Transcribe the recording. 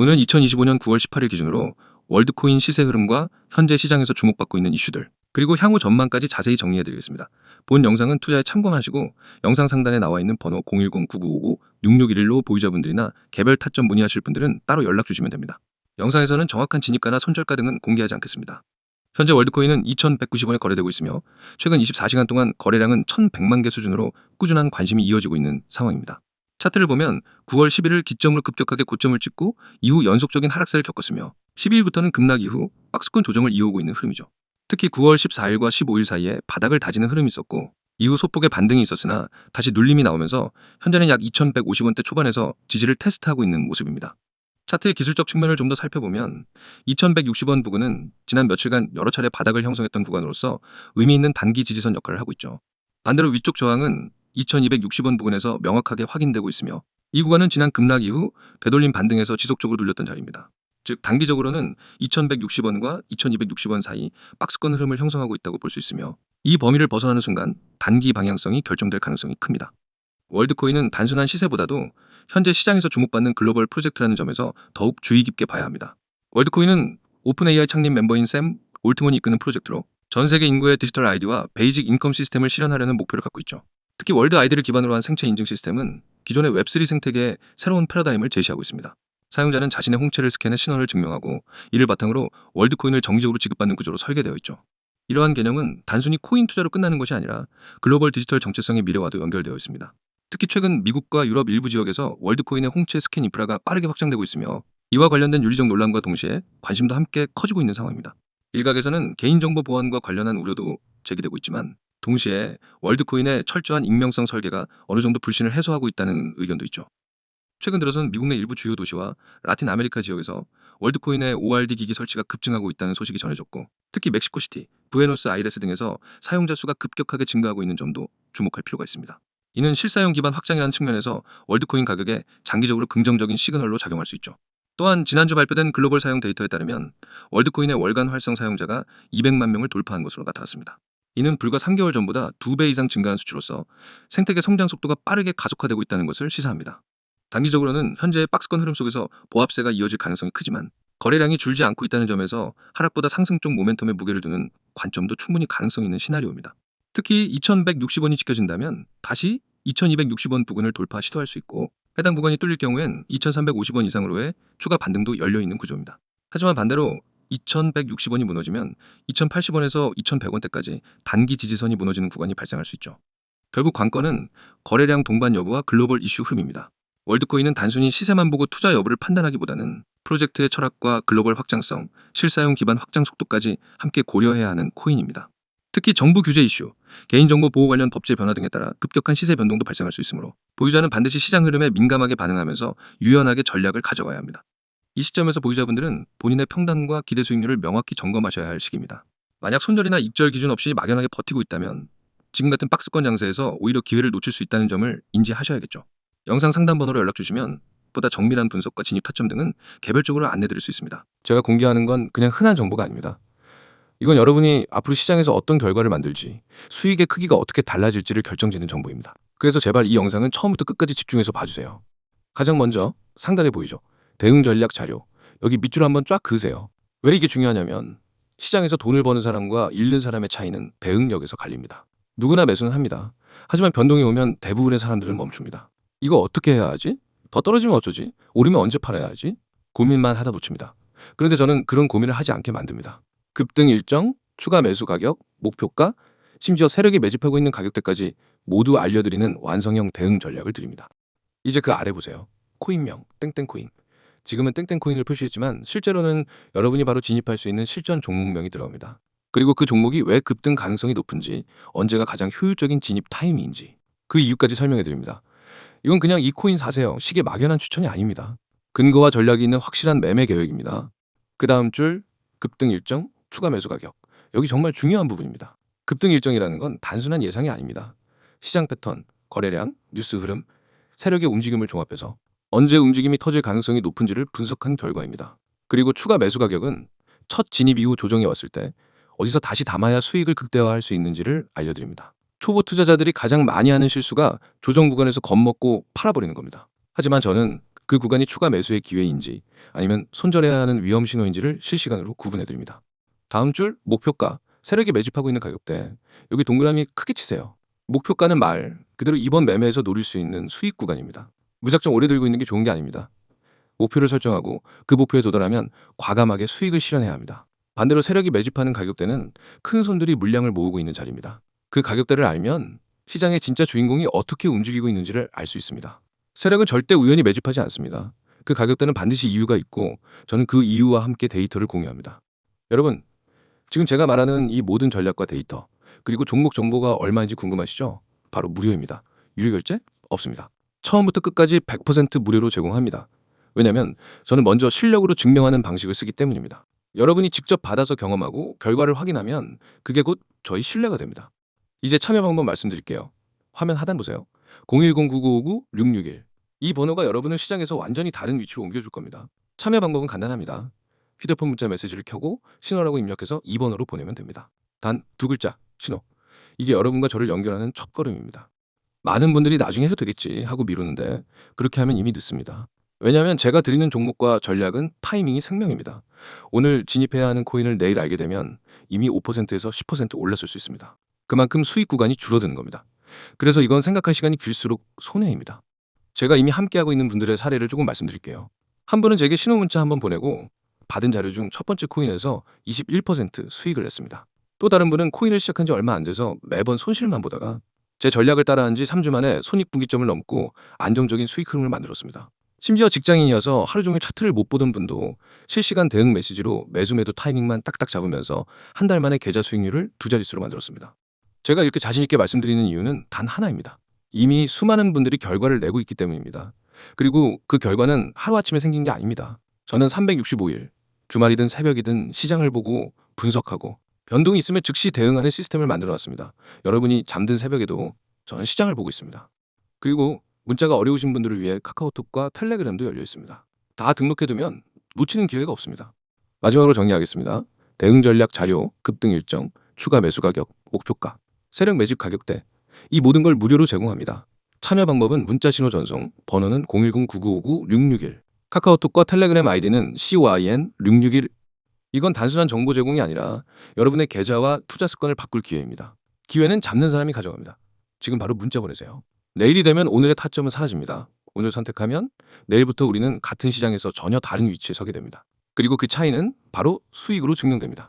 오늘은 2025년 9월 18일 기준으로 월드코인 시세 흐름과 현재 시장에서 주목받고 있는 이슈들, 그리고 향후 전망까지 자세히 정리해드리겠습니다. 본 영상은 투자에 참고하시고 영상 상단에 나와 있는 번호 010-9955-6611로 보유자분들이나 개별 타점 문의하실 분들은 따로 연락 주시면 됩니다. 영상에서는 정확한 진입가나 손절가 등은 공개하지 않겠습니다. 현재 월드코인은 2,190원에 거래되고 있으며 최근 24시간 동안 거래량은 1,100만 개 수준으로 꾸준한 관심이 이어지고 있는 상황입니다. 차트를 보면 9월 11일 기점으로 급격하게 고점을 찍고 이후 연속적인 하락세를 겪었으며 12일부터는 급락 이후 박스권 조정을 이어오고 있는 흐름이죠. 특히 9월 14일과 15일 사이에 바닥을 다지는 흐름이 있었고 이후 소폭의 반등이 있었으나 다시 눌림이 나오면서 현재는 약 2,150원대 초반에서 지지를 테스트하고 있는 모습입니다. 차트의 기술적 측면을 좀 더 살펴보면 2160원 부근은 지난 며칠간 여러 차례 바닥을 형성했던 구간으로서 의미 있는 단기 지지선 역할을 하고 있죠. 반대로 위쪽 저항은 2260원 부근에서 명확하게 확인되고 있으며 이 구간은 지난 급락 이후 되돌림 반등에서 지속적으로 눌렸던 자리입니다. 즉 단기적으로는 2160원과 2260원 사이 박스권 흐름을 형성하고 있다고 볼 수 있으며 이 범위를 벗어나는 순간 단기 방향성이 결정될 가능성이 큽니다. 월드코인은 단순한 시세보다도 현재 시장에서 주목받는 글로벌 프로젝트라는 점에서 더욱 주의 깊게 봐야 합니다. 월드코인은 오픈 AI 창립 멤버인 샘 올트먼이 이끄는 프로젝트로 전 세계 인구의 디지털 아이디와 베이직 인컴 시스템을 실현하려는 목표를 갖고 있죠. 특히 월드 아이디를 기반으로 한 생체 인증 시스템은 기존의 웹3 생태계의 새로운 패러다임을 제시하고 있습니다. 사용자는 자신의 홍채를 스캔해 신원을 증명하고 이를 바탕으로 월드코인을 정기적으로 지급받는 구조로 설계되어 있죠. 이러한 개념은 단순히 코인 투자로 끝나는 것이 아니라 글로벌 디지털 정체성의 미래와도 연결되어 있습니다. 특히 최근 미국과 유럽 일부 지역에서 월드코인의 홍채 스캔 인프라가 빠르게 확장되고 있으며 이와 관련된 윤리적 논란과 동시에 관심도 함께 커지고 있는 상황입니다. 일각에서는 개인정보 보안과 관련한 우려도 제기되고 있지만 동시에 월드코인의 철저한 익명성 설계가 어느 정도 불신을 해소하고 있다는 의견도 있죠. 최근 들어서는 미국 내 일부 주요 도시와 라틴 아메리카 지역에서 월드코인의 ORD 기기 설치가 급증하고 있다는 소식이 전해졌고 특히 멕시코시티, 부에노스 아이레스 등에서 사용자 수가 급격하게 증가하고 있는 점도 주목할 필요가 있습니다. 이는 실사용 기반 확장이라는 측면에서 월드코인 가격에 장기적으로 긍정적인 시그널로 작용할 수 있죠. 또한 지난주 발표된 글로벌 사용 데이터에 따르면 월드코인의 월간 활성 사용자가 200만 명을 돌파한 것으로 나타났습니다. 이는 불과 3개월 전보다 2배 이상 증가한 수치로서 생태계 성장 속도가 빠르게 가속화되고 있다는 것을 시사합니다. 단기적으로는 현재의 박스권 흐름 속에서 보합세가 이어질 가능성이 크지만 거래량이 줄지 않고 있다는 점에서 하락보다 상승 쪽 모멘텀에 무게를 두는 관점도 충분히 가능성 있는 시나리오입니다. 특히 2160원이 지켜진다면 다시 2260원 부근을 돌파 시도할 수 있고 해당 구간이 뚫릴 경우엔 2350원 이상으로의 추가 반등도 열려 있는 구조입니다. 하지만 반대로 2160원이 무너지면 2080원에서 2100원대까지 단기 지지선이 무너지는 구간이 발생할 수 있죠. 결국 관건은 거래량 동반 여부와 글로벌 이슈 흐름입니다. 월드코인은 단순히 시세만 보고 투자 여부를 판단하기보다는 프로젝트의 철학과 글로벌 확장성, 실사용 기반 확장 속도까지 함께 고려해야 하는 코인입니다. 특히 정부 규제 이슈, 개인정보 보호 관련 법제 변화 등에 따라 급격한 시세 변동도 발생할 수 있으므로 보유자는 반드시 시장 흐름에 민감하게 반응하면서 유연하게 전략을 가져가야 합니다. 이 시점에서 보유자분들은 본인의 평단과 기대 수익률을 명확히 점검하셔야 할 시기입니다. 만약 손절이나 입절 기준 없이 막연하게 버티고 있다면 지금 같은 박스권 장세에서 오히려 기회를 놓칠 수 있다는 점을 인지하셔야겠죠. 영상 상담 번호로 연락 주시면 보다 정밀한 분석과 진입 타점 등은 개별적으로 안내드릴 수 있습니다. 제가 공개하는 건 그냥 흔한 정보가 아닙니다. 이건 여러분이 앞으로 시장에서 어떤 결과를 만들지, 수익의 크기가 어떻게 달라질지를 결정짓는 정보입니다. 그래서 제발 이 영상은 처음부터 끝까지 집중해서 봐주세요. 가장 먼저 상단에 보이죠? 대응 전략 자료. 여기 밑줄 한번 쫙 그으세요. 왜 이게 중요하냐면 시장에서 돈을 버는 사람과 잃는 사람의 차이는 대응력에서 갈립니다. 누구나 매수는 합니다. 하지만 변동이 오면 대부분의 사람들은 멈춥니다. 이거 어떻게 해야 하지? 더 떨어지면 어쩌지? 오르면 언제 팔아야 하지? 고민만 하다 놓칩니다. 그런데 저는 그런 고민을 하지 않게 만듭니다. 급등 일정, 추가 매수 가격, 목표가, 심지어 세력이 매집하고 있는 가격대까지 모두 알려드리는 완성형 대응 전략을 드립니다. 이제 그 아래 보세요. 코인명, 땡땡코인. 지금은 땡땡코인을 표시했지만 실제로는 여러분이 바로 진입할 수 있는 실전 종목명이 들어갑니다. 그리고 그 종목이 왜 급등 가능성이 높은지, 언제가 가장 효율적인 진입 타이밍인지 그 이유까지 설명해 드립니다. 이건 그냥 이 코인 사세요. 시계 막연한 추천이 아닙니다. 근거와 전략이 있는 확실한 매매 계획입니다. 그 다음 줄 급등 일정, 추가 매수 가격. 여기 정말 중요한 부분입니다. 급등 일정이라는 건 단순한 예상이 아닙니다. 시장 패턴, 거래량, 뉴스 흐름, 세력의 움직임을 종합해서 언제 움직임이 터질 가능성이 높은지를 분석한 결과입니다. 그리고 추가 매수 가격은 첫 진입 이후 조정이 왔을 때 어디서 다시 담아야 수익을 극대화할 수 있는지를 알려드립니다. 초보 투자자들이 가장 많이 하는 실수가 조정 구간에서 겁먹고 팔아버리는 겁니다. 하지만 저는 그 구간이 추가 매수의 기회인지 아니면 손절해야 하는 위험 신호인지를 실시간으로 구분해 드립니다. 다음 줄 목표가 세력이 매집하고 있는 가격대 여기 동그라미 크게 치세요. 목표가는 말 그대로 이번 매매에서 노릴 수 있는 수익 구간입니다. 무작정 오래 들고 있는 게 좋은 게 아닙니다. 목표를 설정하고 그 목표에 도달하면 과감하게 수익을 실현해야 합니다. 반대로 세력이 매집하는 가격대는 큰 손들이 물량을 모으고 있는 자리입니다. 그 가격대를 알면 시장의 진짜 주인공이 어떻게 움직이고 있는지를 알 수 있습니다. 세력은 절대 우연히 매집하지 않습니다. 그 가격대는 반드시 이유가 있고 저는 그 이유와 함께 데이터를 공유합니다. 여러분, 지금 제가 말하는 이 모든 전략과 데이터 그리고 종목 정보가 얼마인지 궁금하시죠? 바로 무료입니다. 유료 결제 없습니다. 처음부터 끝까지 100% 무료로 제공합니다. 왜냐하면 저는 먼저 실력으로 증명하는 방식을 쓰기 때문입니다. 여러분이 직접 받아서 경험하고 결과를 확인하면 그게 곧 저희 신뢰가 됩니다. 이제 참여 방법 말씀드릴게요. 화면 하단 보세요. 010-9959-661. 이 번호가 여러분을 시장에서 완전히 다른 위치로 옮겨줄 겁니다. 참여 방법은 간단합니다. 휴대폰 문자 메시지를 켜고 신호라고 입력해서 2번호로 보내면 됩니다. 단 두 글자, 신호. 이게 여러분과 저를 연결하는 첫 걸음입니다. 많은 분들이 나중에 해도 되겠지 하고 미루는데 그렇게 하면 이미 늦습니다. 왜냐하면 제가 드리는 종목과 전략은 타이밍이 생명입니다. 오늘 진입해야 하는 코인을 내일 알게 되면 이미 5%에서 10% 올랐을 수 있습니다. 그만큼 수익 구간이 줄어드는 겁니다. 그래서 이건 생각할 시간이 길수록 손해입니다. 제가 이미 함께하고 있는 분들의 사례를 조금 말씀드릴게요. 한 분은 제게 신호 문자 한번 보내고 받은 자료 중 첫 번째 코인에서 21% 수익을 냈습니다. 또 다른 분은 코인을 시작한 지 얼마 안 돼서 매번 손실만 보다가 제 전략을 따라한 지 3주 만에 손익분기점을 넘고 안정적인 수익 흐름을 만들었습니다. 심지어 직장인이어서 하루 종일 차트를 못 보던 분도 실시간 대응 메시지로 매수 매도 타이밍만 딱딱 잡으면서 한 달 만에 계좌 수익률을 두 자릿수로 만들었습니다. 제가 이렇게 자신 있게 말씀드리는 이유는 단 하나입니다. 이미 수많은 분들이 결과를 내고 있기 때문입니다. 그리고 그 결과는 하루아침에 생긴 게 아닙니다. 저는 365일, 주말이든 새벽이든 시장을 보고 분석하고 변동이 있으면 즉시 대응하는 시스템을 만들어 놨습니다. 여러분이 잠든 새벽에도 저는 시장을 보고 있습니다. 그리고 문자가 어려우신 분들을 위해 카카오톡과 텔레그램도 열려 있습니다. 다 등록해두면 놓치는 기회가 없습니다. 마지막으로 정리하겠습니다. 대응 전략 자료, 급등 일정, 추가 매수 가격, 목표가, 세력 매집 가격대 이 모든 걸 무료로 제공합니다. 참여 방법은 문자 신호 전송, 번호는 010-9959-661 카카오톡과 텔레그램 아이디는 COIN661 이건 단순한 정보 제공이 아니라 여러분의 계좌와 투자 습관을 바꿀 기회입니다. 기회는 잡는 사람이 가져갑니다. 지금 바로 문자 보내세요. 내일이 되면 오늘의 타점은 사라집니다. 오늘 선택하면 내일부터 우리는 같은 시장에서 전혀 다른 위치에 서게 됩니다. 그리고 그 차이는 바로 수익으로 증명됩니다.